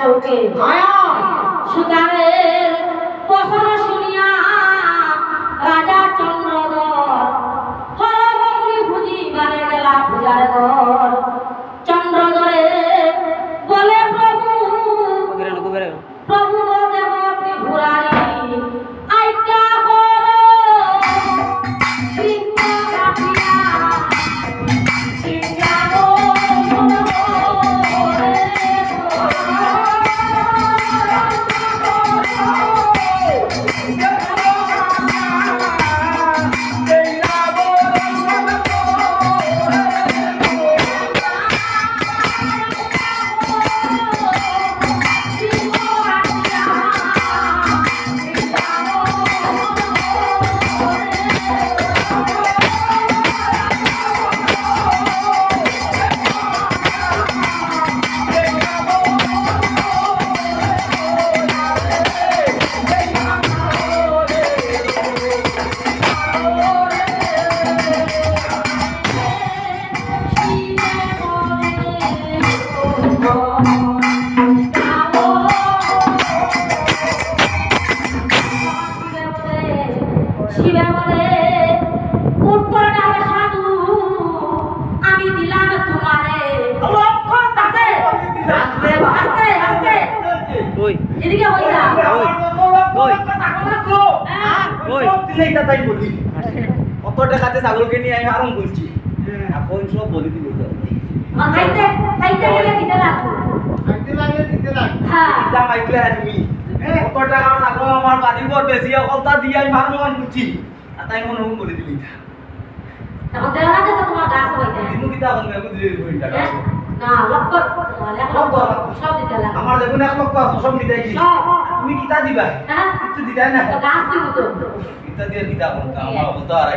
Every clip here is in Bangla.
লোকে সুতারের বসন শুনিয়া রাজা চন্দ্রধর হরগৌরী ভুজি বারে গেলা পূজার ঘর। শিবে বলে উত্তর ডালে সাধু। আমি দিলাম তোমারে। আস্তে আস্তে আস্তে ওই এদিকে হই না ওই হ্যাঁ? ওই। অত টাকাতে ছাগলকে নিয়ে আমি আরাম করছি। এখন সব বলি দিল আর খাইতে খাইতে গেলে দিতে লাগবো। খাইতে লাগলে দিতে লাগে হ্যাঁ। দাম আইকলে তুমি। অত টাকা ছাগল আমার বাড়ির ঘর বেশি অকলতা দিয়ে আমি ভালো মান করছি আর তাই মনে হয় বলে দিলি কিতা দিতে আমার দেখুন এক লক্ষ আছে সব নিতে তুমি কিতা দিবা হ্যাঁ কিছু দিতাই না কিতা দিয়ে কিতা করতে আমার অবস্থা আর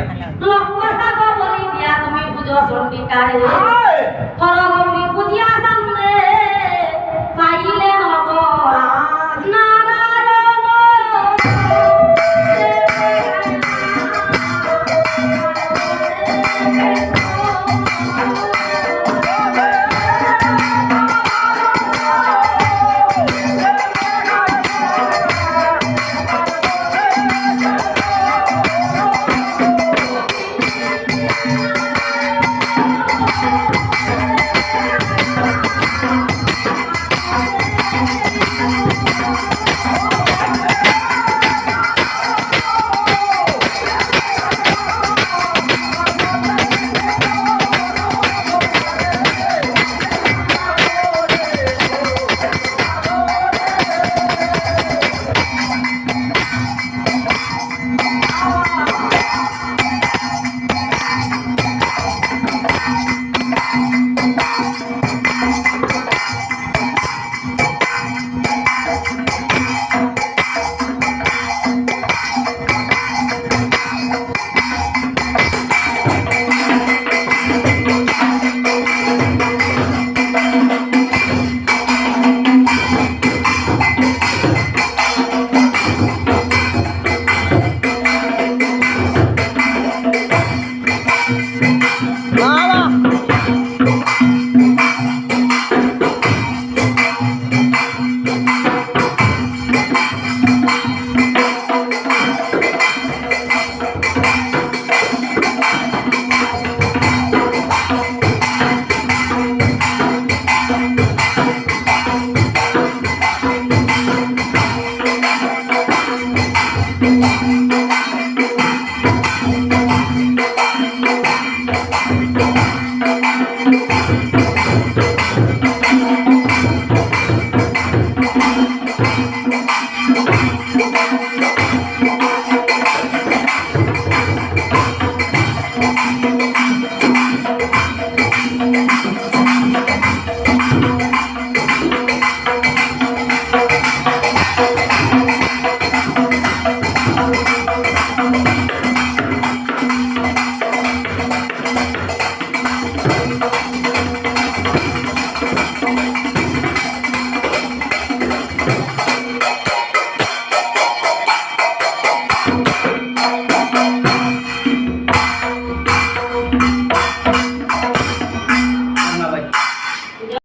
লক্ষ সাগর বলি দিয়া তুমি বুঝো হরগৌরী বুঝিয়া